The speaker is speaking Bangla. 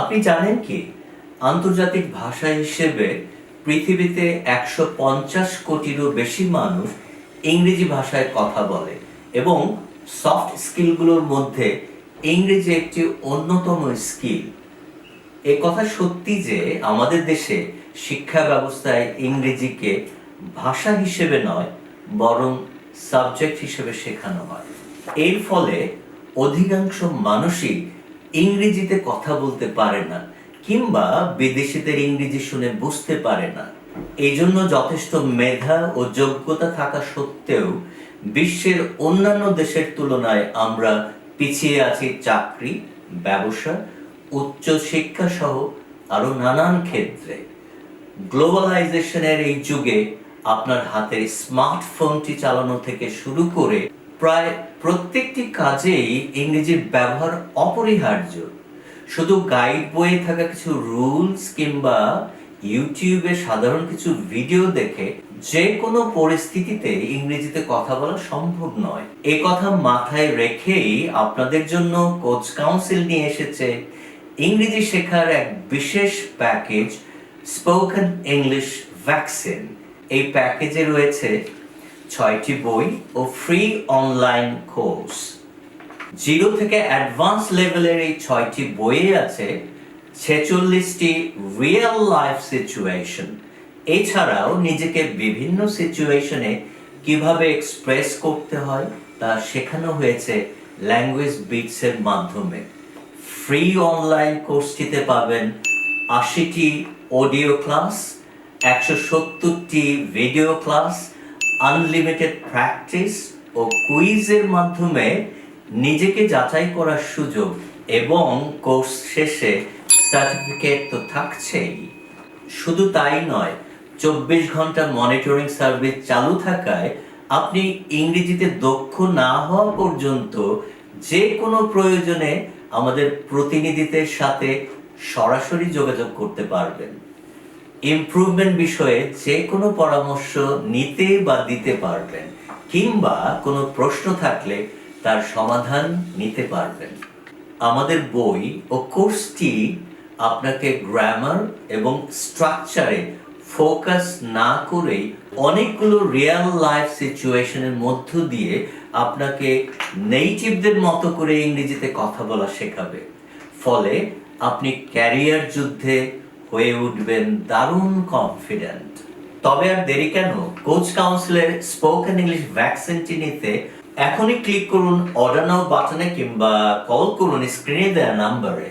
আপনি জানেন কি? আন্তর্জাতিক ভাষা হিসেবে পৃথিবীতে একশো পঞ্চাশ কোটিরও বেশি মানুষ ইংরেজি ভাষায় কথা বলে এবং সফট স্কিলগুলোর মধ্যে ইংরেজি একটি অন্যতম স্কিল। এ কথা সত্যি যে আমাদের দেশে শিক্ষা ব্যবস্থায় ইংরেজিকে ভাষা হিসেবে নয়, বরং সাবজেক্ট হিসেবে শেখানো হয়। এর ফলে অধিকাংশ মানুষই ইংরেজিতে কথা বলতে পারে না, কিংবা বিদেশিদের ইংরেজি শুনে বুঝতে পারে না। এই জন্য যথেষ্ট মেধা ও যোগ্যতা থাকা সত্ত্বেও বিশ্বের অন্যান্য দেশের তুলনায় আমরা পিছিয়ে আছি চাকরি, ব্যবসা, উচ্চ শিক্ষা সহ আরও নানান ক্ষেত্রে। গ্লোবালাইজেশনের এই যুগে আপনার হাতের স্মার্টফোনটি চালানো থেকে শুরু করে প্রায় প্রত্যেকটি কাজেই ইংরেজির ব্যবহার অপরিহার্য। শুধু গাইড বইয়ে থাকা কিছু রুলস কিংবা ইউটিউবে সাধারণ কিছু ভিডিও দেখে যে কোনো পরিস্থিতিতে ইংরেজিতে কথা বলা সম্ভব নয়। এ কথা মাথায় রেখেই আপনাদের জন্য কোচ কাউন্সিল নিয়ে এসেছে ইংরেজি শেখার এক বিশেষ প্যাকেজ, স্পোকেন ইংলিশ ভ্যাকসিন। এই প্যাকেজে রয়েছে ছয়টি বই ও ফ্রি অনলাইন কোর্স জিরো থেকে অ্যাডভান্স লেভেলের এই ছয়টি বইয়ে আছে ছেচল্লিশটি রিয়েল লাইফ সিচুয়েশন এছাড়াও নিজেকে বিভিন্ন সিচুয়েশনে কীভাবে এক্সপ্রেস করতে হয় তা শেখানো হয়েছে ল্যাঙ্গুয়েজ বিটসের মাধ্যমে। ফ্রি অনলাইন কোর্সটিতে পাবেন আশিটি অডিও ক্লাস একশো সত্তরটি ভিডিও ক্লাস আনলিমিটেড প্র্যাকটিস ও কুইজের মাধ্যমে নিজেকে যাচাই করার সুযোগ এবং কোর্স শেষে সার্টিফিকেট তো থাকছেই। শুধু তাই নয়, চব্বিশ ঘণ্টা মনিটরিং সার্ভিস চালু থাকায় আপনি ইংরেজিতে দক্ষ না হওয়া পর্যন্ত যে কোনো প্রয়োজনে আমাদের প্রতিনিধিদের সাথে সরাসরি যোগাযোগ করতে পারবেন। ইমপ্রুভমেন্ট বিষয়ে যে কোনো পরামর্শ নিতে বা দিতে পারবেন, কিংবা কোনো প্রশ্ন থাকলে তার সমাধান নিতে পারবেন। আমাদের বই ও কোর্সটি আপনাকে গ্রামার এবং স্ট্রাকচারে ফোকাস না করেই অনেকগুলো রিয়েল লাইফ সিচুয়েশনের মধ্য দিয়ে আপনাকে নেইটিভদের মতো করে ইংরেজিতে কথা বলা শেখাবে। ফলে আপনি ক্যারিয়ার যুদ্ধে হয়ে উঠবেন দারুণ কনফিডেন্ট তবে আর দেরি কেন? কোচ কাউন্সিলের স্পোকেন ইংলিশ ভ্যাকসিনটি নিতে এখনই ক্লিক করুন অর্ডার নাও বাটনে কিংবা কল করুন স্ক্রিনে দেওয়া নাম্বারে